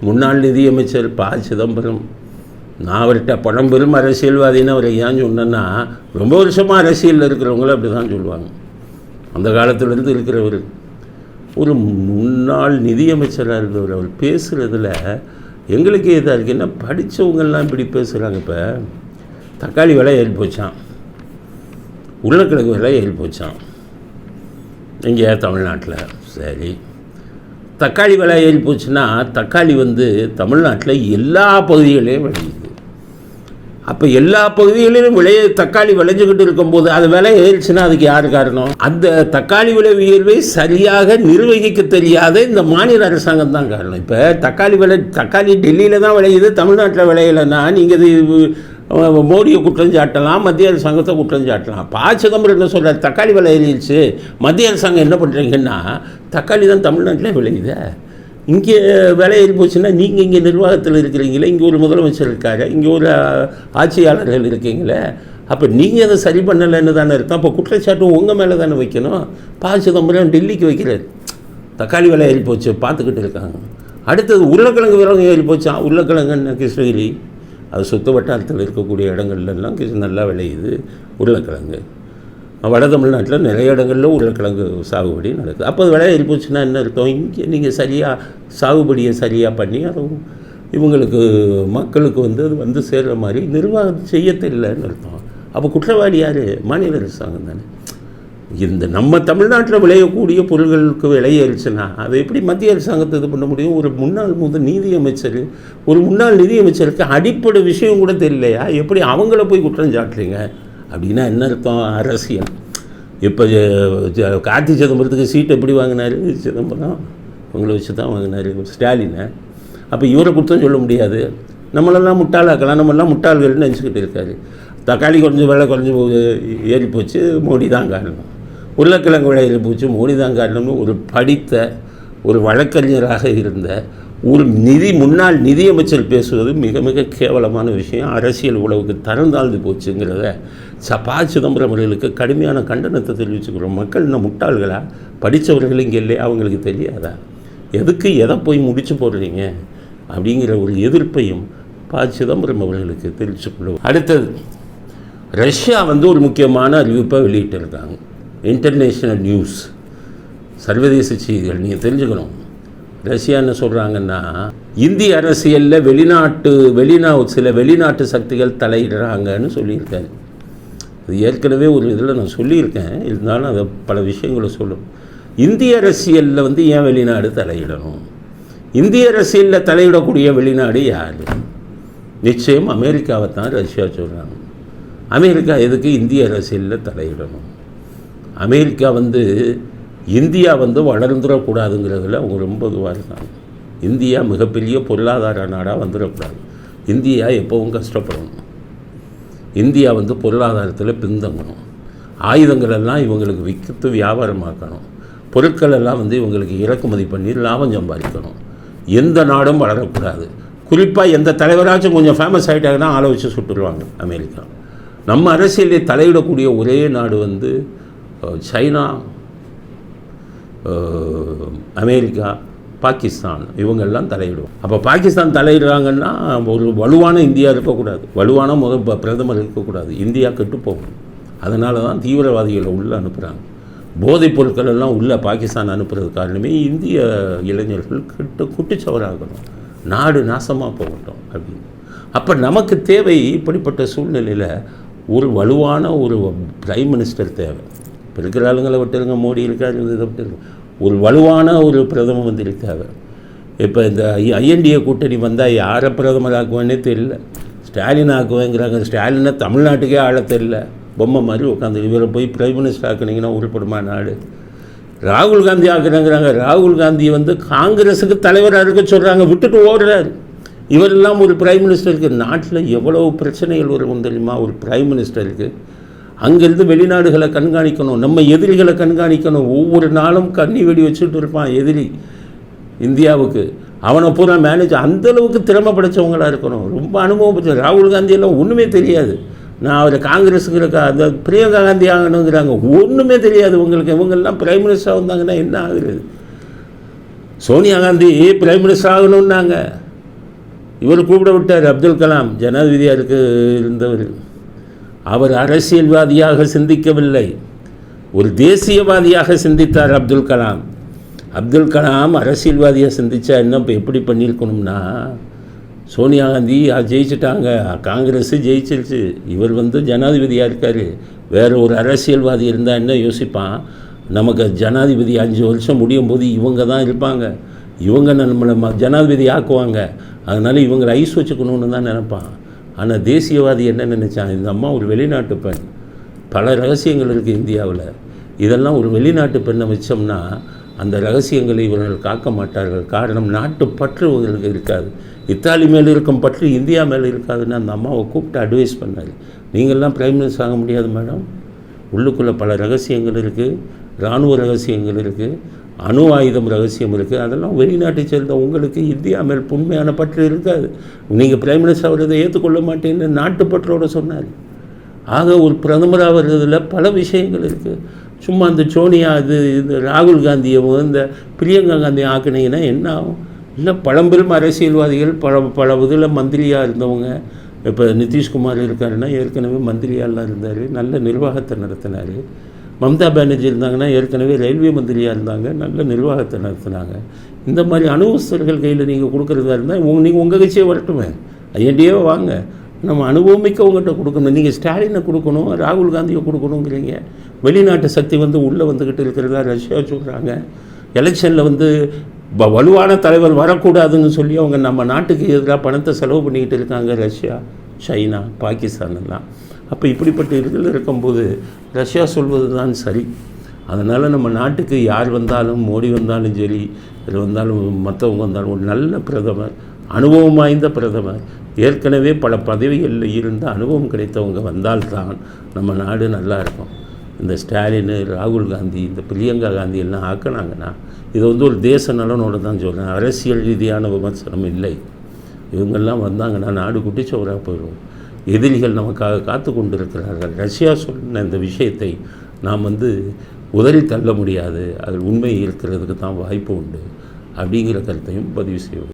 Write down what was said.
முன்னாள் நிதியமைச்சர் ப. சிதம்பரம் நான் அவர்கிட்ட பழம்பெரும் அரசியல்வாதின்னு அவரை ஏன் சொன்னேன்னா ரொம்ப வருஷமாக அரசியலில் இருக்கிறவங்களும் அப்படி தான் சொல்லுவாங்க. அந்த காலத்துலேருந்து இருக்கிறவர். ஒரு முன்னாள் நிதியமைச்சராக இருந்தவர் அவர் பேசுகிறதுல எங்களுக்கு இதாக இருக்குன்னா என்ன படித்தவங்கெல்லாம் இப்படி பேசுகிறாங்க இப்போ? தக்காளி விலை ஏறி போச்சான் உருளைக்கிழங்கு விலை ஏறி போச்சான் இங்கே தமிழ்நாட்டில்? சரி. தக்காளி விலை ஏறி போச்சுன்னா தக்காளி வந்து தமிழ்நாட்டில் எல்லா பகுதிகளையும் விளையுது. அப்போ எல்லா பகுதிகளிலும் விளைய தக்காளி விளைஞ்சுக்கிட்டு இருக்கும்போது அது விலை ஏறிச்சுன்னா அதுக்கு யார் காரணம்? அந்த தக்காளி விலை உயர்வை சரியாக நிர்வகிக்க தெரியாத இந்த மாநில அரசாங்கம் தான் காரணம். இப்போ தக்காளி விலை தக்காளி டெல்லியில் தான் விளையுது தமிழ்நாட்டில் விளையலைன்னா நீங்கள் இது மோடியை குற்றம் சாட்டலாம் மத்திய அரசாங்கத்தை குற்றம் சாட்டலாம். பா சிதம்பரம் என்ன சொல்கிறார் தக்காளி விலை ஏறிடுச்சு. மத்திய அரசாங்கம் என்ன பண்ணுறீங்கன்னா தக்காளி தான் தமிழ்நாட்டில் விளையுதே. இங்கே விலை ஏறி போச்சுன்னா நீங்கள் இங்கே நிர்வாகத்தில் இருக்கிறீங்களே இங்கே ஒரு முதலமைச்சர் இருக்காரு இங்கே ஒரு ஆட்சியாளர்கள் இருக்கீங்களே அப்போ நீங்கள் அதை சரி பண்ணலைன்னு தானே இருக்கும் அப்போ குற்றச்சாட்டு உங்கள் மேலே தானே வைக்கணும். பா சிதம்பரம் டெல்லிக்கு வைக்கிறார். தக்காளி விலை ஏறி போச்சு பார்த்துக்கிட்டு இருக்காங்க. அடுத்தது உருளைக்கிழங்கு விலை ஏறி போச்சா? உருளைக்கிழங்குன்னு கிருஷ்ணகிரி. அது சுத்த வட்டாரத்தில் இருக்கக்கூடிய இடங்கள்லாம் நல்லா விளையுது. உருளைக்கிழங்கு. வட தமிழ்நாட்டில் நிறைய இடங்களில் உருளைக்கிழங்கு சாகுபடி நடக்குது. அப்போ அது விலை போச்சுன்னா என்ன அர்த்தம்? இங்கே நீங்கள் சரியாக சாகுபடியை சரியாக பண்ணி அதுவும் இவங்களுக்கு மக்களுக்கு வந்து அது வந்து சேர்கிற மாதிரி நிர்வாகம் செய்ய தெரியலன்னு அர்த்தம். அப்போ குற்றவாளி யார்? மாநில அரசாங்கம் தானே. இந்த நம்ம தமிழ்நாட்டில் விளையக்கூடிய பொருள்களுக்கு விலை ஏறிச்சுன்னா அதை எப்படி மத்திய அரசாங்கத்தை இது பண்ண முடியும்? ஒரு முன்னாள் முதல் நீதியமைச்சர் ஒரு முன்னாள் நிதியமைச்சருக்கு அடிப்படை விஷயம் கூட தெரியலையா? எப்படி அவங்கள போய் குற்றம் சாட்டுறீங்க? அப்படின்னா என்ன அர்த்தம்? அரசியல். இப்போ கார்த்தி சிதம்பரத்துக்கு சீட் எப்படி வாங்கினார்? சிதம்பரம் உங்களை வச்சு தான் வாங்கினார் ஸ்டாலினை. அப்போ இவரை குற்றம் சொல்ல முடியாது. நம்மளெல்லாம் முட்டாளாக்கலாம். நம்மளாம் முட்டாள்கள்னு நினச்சிக்கிட்டு இருக்காரு. தக்காளி குறைஞ்சி விலை குறைஞ்சி ஏறி போச்சு. மோடி தான் காரணம். உருளைக்கிழங்கு விளையில் பூச்சி போச்சு காரணம்னு ஒரு படித்த ஒரு வழக்கறிஞராக இருந்த ஒரு நிதி முன்னாள் நிதியமைச்சர் பேசுவது மிக மிக கேவலமான விஷயம். அரசியல் உழவுக்கு தரம் தாழ்ந்து போச்சுங்கிறத ச சிதம்பரம் அவர்களுக்கு கடுமையான கண்டனத்தை தெரிவிச்சுக்கிறோம். மக்கள் இன்னும் முட்டாள்களா? படித்தவர்கள் இங்கே இல்லையா? அவங்களுக்கு தெரியாதா? எதுக்கு எதை போய் முடிச்சு போடுறீங்க? அப்படிங்கிற ஒரு எதிர்ப்பையும் ப சிதம்பரம் அவர்களுக்கு தெரிவிச்சுக்கொள்ளும் அடுத்தது ரஷ்யா வந்து ஒரு முக்கியமான அறிவிப்பை வெளியிட்டிருக்காங்க. இன்டர்நேஷ்னல் நியூஸ் சர்வதேச செய்திகள் நீங்கள் தெரிஞ்சுக்கணும். ரஷ்யா என்ன சொல்கிறாங்கன்னா இந்திய அரசியலில் வெளிநாட்டு வெளிநா சில வெளிநாட்டு சக்திகள் தலையிடுறாங்கன்னு சொல்லியிருக்காரு. அது ஏற்கனவே ஒரு இதில் நான் சொல்லியிருக்கேன். இருந்தாலும் அதை பல விஷயங்களை சொல்லும். இந்திய அரசியலில் வந்து ஏன் வெளிநாடு தலையிடணும்? இந்திய அரசியலில் தலையிடக்கூடிய வெளிநாடு யார்? நிச்சயம் அமெரிக்காவை தான் ரஷ்யா சொல்கிறாங்க அமெரிக்கா எதுக்கு இந்திய அரசியலில் தலையிடணும்? அமெரிக்கா வந்து இந்தியா வந்து வளர்ந்துடக்கூடாதுங்கிறதுல அவங்க ரொம்ப இதுவாக இருந்தாங்க இந்தியா மிகப்பெரிய பொருளாதார நாடாக வந்துடக்கூடாது. இந்தியா எப்போவும் கஷ்டப்படணும். இந்தியா வந்து பொருளாதாரத்தில் பின்தங்கணும். ஆயுதங்களெல்லாம் இவங்களுக்கு விற்று வியாபாரமாக்கணும். பொருட்கள் எல்லாம் வந்து இவங்களுக்கு இறக்குமதி பண்ணி லாபம் சம்பாதிக்கணும். எந்த நாடும் வளரக்கூடாது. குறிப்பாக எந்த தலைவராச்சும் கொஞ்சம் ஃபேமஸ் ஆகிட்டாங்கன்னா ஆளை சுட்டுருவாங்க அமெரிக்கா. நம்ம அரசியலில் தலையிடக்கூடிய ஒரே நாடு வந்து சைனா அமெரிக்கா பாகிஸ்தான் இவங்கெல்லாம் தலையிடுவோம். அப்போ பாகிஸ்தான் தலையிடுறாங்கன்னா ஒரு வலுவான இந்தியா இருக்கக்கூடாது. வலுவான முத ப- பிரதமர் இருக்கக்கூடாது. இந்தியா கெட்டு போகும். அதனால தான் தீவிரவாதிகளை உள்ளே அனுப்புகிறாங்க போதைப் பொருட்கள் எல்லாம் உள்ளே பாகிஸ்தான் அனுப்புறது காரணமே இந்திய இளைஞர்கள் கெட்டு குட்டிச்சவராகணும். நாடு நாசமாக போகட்டும் அப்படின்னு. அப்போ நமக்கு தேவை இப்படிப்பட்ட சூழ்நிலையில் ஒரு வலுவான ஒரு பிரைம் மினிஸ்டர் தேவை. இப்போ இருக்கிற ஆளுங்களை விட்டுருங்க மோடி இருக்காரு இதை விட்டுருங்க ஒரு வலுவான ஒரு பிரதமர் வந்து தேவை இப்போ இந்த ஐஎன்டிஏ கூட்டணி வந்தால் யாரை பிரதமர் ஆக்குவேன்னே தெரியல. ஸ்டாலின் ஆக்குவேங்கிறாங்க ஸ்டாலினை தமிழ்நாட்டுக்கே ஆள தெரியல. பொம்மை மாதிரி உட்காந்து இவரை போய் பிரைம் மினிஸ்டர் ஆக்குனீங்கன்னா உருப்படுமா நாடு? ராகுல் காந்தி ஆக்குறாங்கிறாங்க. ராகுல் காந்தி வந்து காங்கிரஸுக்கு தலைவராக இருக்க சொல்கிறாங்க விட்டுட்டு ஓடுறாரு. இவரெல்லாம் ஒரு பிரைம் மினிஸ்டருக்கு நாட்டில் எவ்வளவு பிரச்சனைகள் வரும் தெரியுமா? ஒரு பிரைம் மினிஸ்டருக்கு அங்கேருந்து வெளிநாடுகளை கண்காணிக்கணும் நம்ம எதிரிகளை கண்காணிக்கணும். ஒவ்வொரு நாளும் கண்ணி வெடி வச்சுட்டு இருப்பான் எதிரி இந்தியாவுக்கு. அவனை பூரா மேனேஜ் அந்தளவுக்கு திறமை படைத்தவங்களாக இருக்கணும். ரொம்ப அனுபவம் பெற்ற ராகுல் காந்தியெல்லாம் ஒன்றுமே தெரியாது. நான் அவர் காங்கிரஸுக்கு அந்த பிரியங்கா காந்தி ஆகணுங்கிறாங்க. ஒன்றுமே தெரியாது உங்களுக்கு இவங்கெல்லாம் பிரைம் மினிஸ்டர் வந்தாங்கன்னா என்ன ஆகுறது? சோனியா காந்தி பிரைம் மினிஸ்டர் ஆகணும்னாங்க. இவர் கூப்பிட விட்டார் அப்துல் கலாம். ஜனாதிபதியாக இருந்தவர். அவர் அரசியல்வாதியாக சிந்திக்கவில்லை. ஒரு தேசியவாதியாக சிந்தித்தார் அப்துல் கலாம். அப்துல் கலாம் அரசியல்வாதியாக சிந்திச்சா என்ன இப்போ எப்படி பண்ணியிருக்கணும்னா சோனியா காந்தி ஜெயிச்சிட்டாங்க. காங்கிரஸ் ஜெயிச்சிருச்சு. இவர் வந்து ஜனாதிபதியாக இருக்கார். வேறு ஒரு அரசியல்வாதி இருந்தால் என்ன யோசிப்பான்? நமக்கு ஜனாதிபதி அஞ்சு வருஷம் முடியும் போது இவங்க தான் இருப்பாங்க. இவங்க நம்மளை ஜனாதிபதி ஆக்குவாங்க. அதனால் இவங்களை ஐஸ் வச்சுக்கணுன்னு தான் நினப்பான். ஆனால் தேசியவாதி என்ன நினச்சான்? இந்த அம்மா ஒரு வெளிநாட்டு பெண். பல ரகசியங்கள் இருக்குது இந்தியாவில். இதெல்லாம் ஒரு வெளிநாட்டு பெண்ணை வச்சோம்னா அந்த ரகசியங்களை இவர்கள் காக்க மாட்டார்கள். காரணம் நாட்டு பற்று இவர்களுக்கு இருக்காது. இத்தாலி மேலே இருக்கும் பற்று இந்தியா மேலே இருக்காதுன்னு அந்த அம்மாவை கூப்பிட்டு அட்வைஸ் பண்ணார். நீங்கள்லாம் பிரைம் மினிஸ்டர் ஆக முடியாது மேடம் உள்ளுக்குள்ளே பல ரகசியங்கள் இருக்குது இராணுவ ரகசியங்கள் இருக்குது அணு ஆயுதம் ரகசியம் இருக்குது அதெல்லாம் வெளிநாட்டை சேர்ந்த உங்களுக்கு இந்தியா மேல் உண்மையான பற்று இருக்காது. நீங்கள் பிரைம் மினிஸ்டர் அவர் இதை ஏற்றுக்கொள்ள மாட்டேன்னு நாட்டுப்பற்றோட சொன்னார். ஆக ஒரு பிரதமராக வர்றதுல பல விஷயங்கள் இருக்குது சும்மா அந்த சோனியா இது இந்த ராகுல் காந்தியை இந்த பிரியங்கா காந்தியை ஆக்கினீங்கன்னா என்ன ஆகும்? இல்லை பழம்பெரும் அரசியல்வாதிகள் பல பல இதில் மந்திரியாக இருந்தவங்க இப்போ நிதிஷ்குமார் இருக்காருன்னா ஏற்கனவே மந்திரியாலாம் இருந்தார். நல்ல நிர்வாகத்தை நடத்தினார். மம்தா பானர்ஜி இருந்தாங்கன்னா ஏற்கனவே ரயில்வே மந்திரியாக இருந்தாங்க நல்ல நிர்வாகத்தை நடத்துனாங்க. இந்த மாதிரி அனுபவஸ்தர்கள் கையில் நீங்கள் கொடுக்குறதா இருந்தால் உங்க நீங்கள் உங்கள் கட்சியே வரட்டுமே. ஐஎன்டிஏ வாங்க. நம்ம அனுபவமிக்கவங்ககிட்ட கொடுக்கணும். நீங்கள் ஸ்டாலினை கொடுக்கணும் ராகுல் காந்தியை கொடுக்கணுங்கிறீங்க. வெளிநாட்டு சக்தி வந்து உள்ளே வந்துக்கிட்டு இருக்கிறதா ரஷ்யா சொல்கிறாங்க எலெக்ஷனில் வந்து வ- வலுவான தலைவர் வரக்கூடாதுன்னு சொல்லி அவங்க நம்ம நாட்டுக்கு எதிராக பணத்தை செலவு பண்ணிக்கிட்டு இருக்காங்க ரஷ்யா சைனா பாகிஸ்தான் எல்லாம். அப்போ இப்படிப்பட்ட இதில் இருக்கும்போது ரஷ்யா சொல்வது தான் சரி. அதனால் நம்ம நாட்டுக்கு யார் வந்தாலும் மோடி வந்தாலும் சரி இது வந்தாலும் மற்றவங்க வந்தாலும் ஒரு நல்ல பிரதமர் அனுபவம் வாய்ந்த பிரதமர் ஏற்கனவே பல பதவிகளில் இருந்த அனுபவம் கிடைத்தவங்க வந்தால்தான் நம்ம நாடு நல்லா இருக்கும். இந்த ஸ்டாலின் ராகுல் காந்தி இந்த பிரியங்கா காந்தி எல்லாம் ஆக்கினாங்கன்னா இது வந்து ஒரு தேச நலனோட தான் சொல்கிறேன் அரசியல் ரீதியான விமர்சனம் இல்லை. இவங்கெல்லாம் வந்தாங்கன்னா நாடு குட்டிச்சவராக போயிடும். எதிரிகள் நமக்காக காத்து கொண்டிருக்கிறார்கள். ரஷ்யா சொன்ன இந்த விஷயத்தை நாம் வந்து உதறி தள்ள முடியாது. அதில் உண்மை இருக்கிறதுக்கு தான் வாய்ப்பு உண்டு. அப்படிங்கிற கருத்தையும் பதிவு செய்வோம்.